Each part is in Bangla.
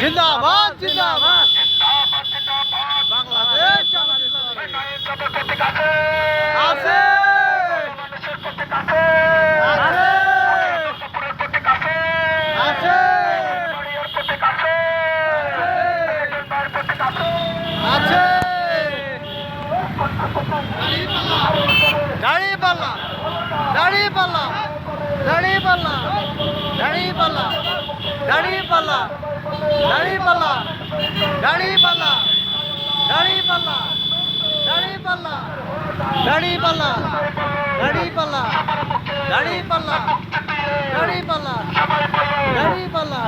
জিন্দাবাদ জিন্দাবাদ। বাংলাদেশ আছে। দাঁড়িয়েপাল্লা দাঁড়িয়েপাল্লা দাঁড়িয়েপাল্লা দাঁড়িয়েপাল্লা দাঁড়িয়েপাল্লা। ڈڑی بلا ڈڑی بلا ڈڑی بلا ڈڑی بلا ڈڑی بلا ڈڑی بلا ڈڑی بلا ڈڑی بلا ڈڑی بلا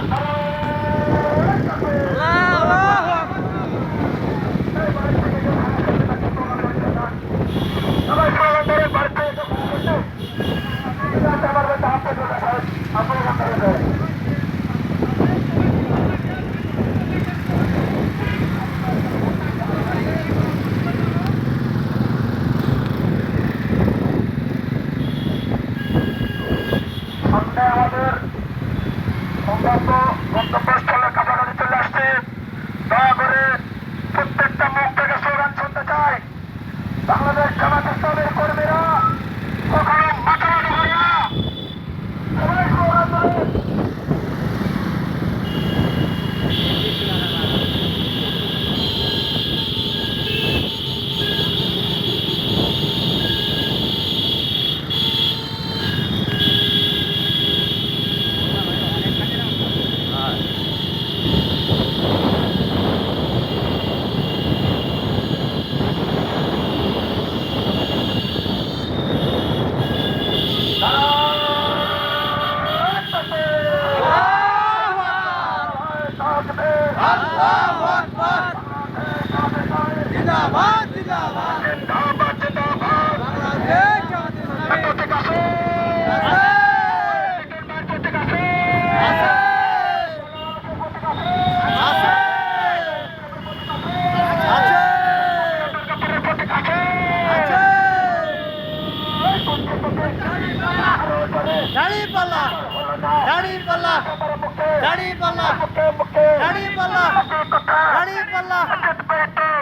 দাঁড়িয়ে পাল্লা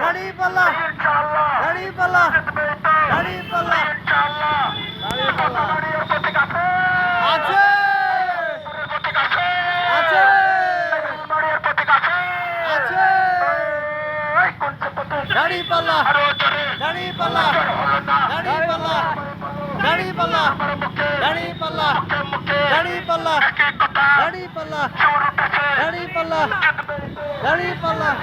দাঁড়িয়ে পাল্লা দাঁড়িয়ে পাল্লা দাঁড়িয়ে পাল্লা আছে। আছে। আছে। দাঁড়িয়ে পাল্লা দাঁড়িয়ে পাল্লা দাঁড়িয়ে পাল্লা দাঁড়িয়ে পাল্লা দাঁড়িয়ে পাল্লা দাঁড়িয়ে পাল্লা দাঁড়িয়ে পাল্লা দাঁড়িয়ে পাল্লা dari Allah.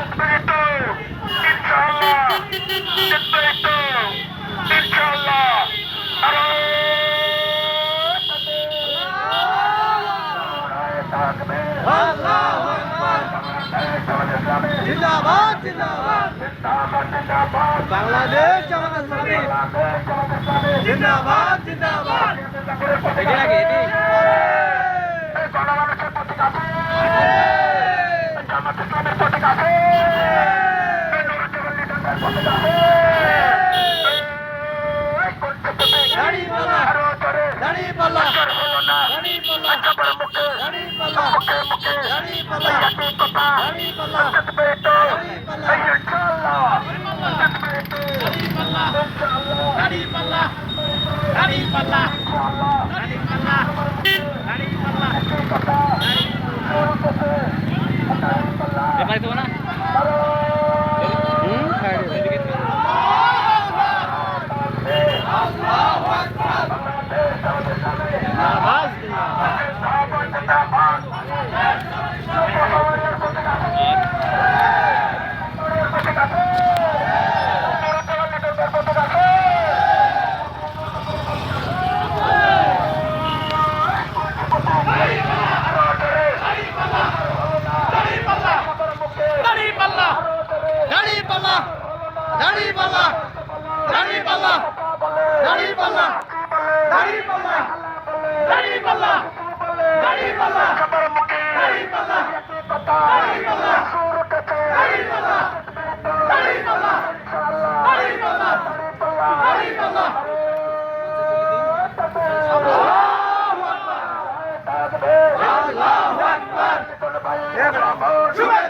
Bangladesh, jangan Jindabad, bangladesh Jindabad, jindabad. Lagi lagi ini. জামাত ইসলামের পতাকা আছে। পতাকা আছে। দেবো না Thank you. Come on.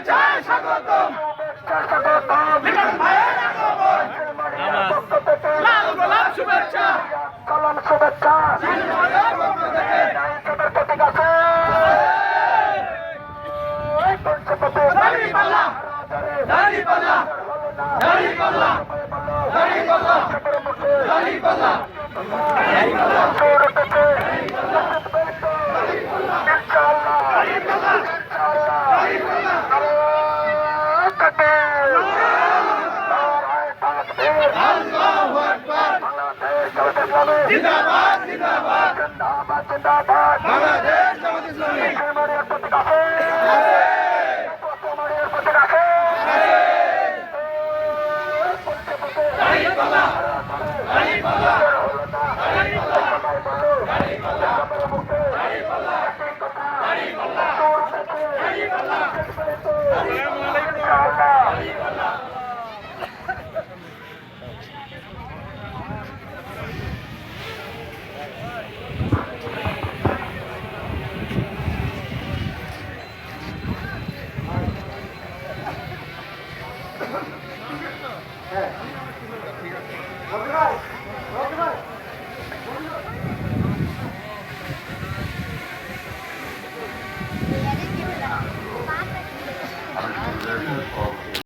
দাঁড়িপাল্লা দাঁড়িপাল্লা জিন্দাবাদ জিন্দাবাদ। জিন্দাবাদ জিন্দাবাদ। বাংলাদেশ ঠিক আছে।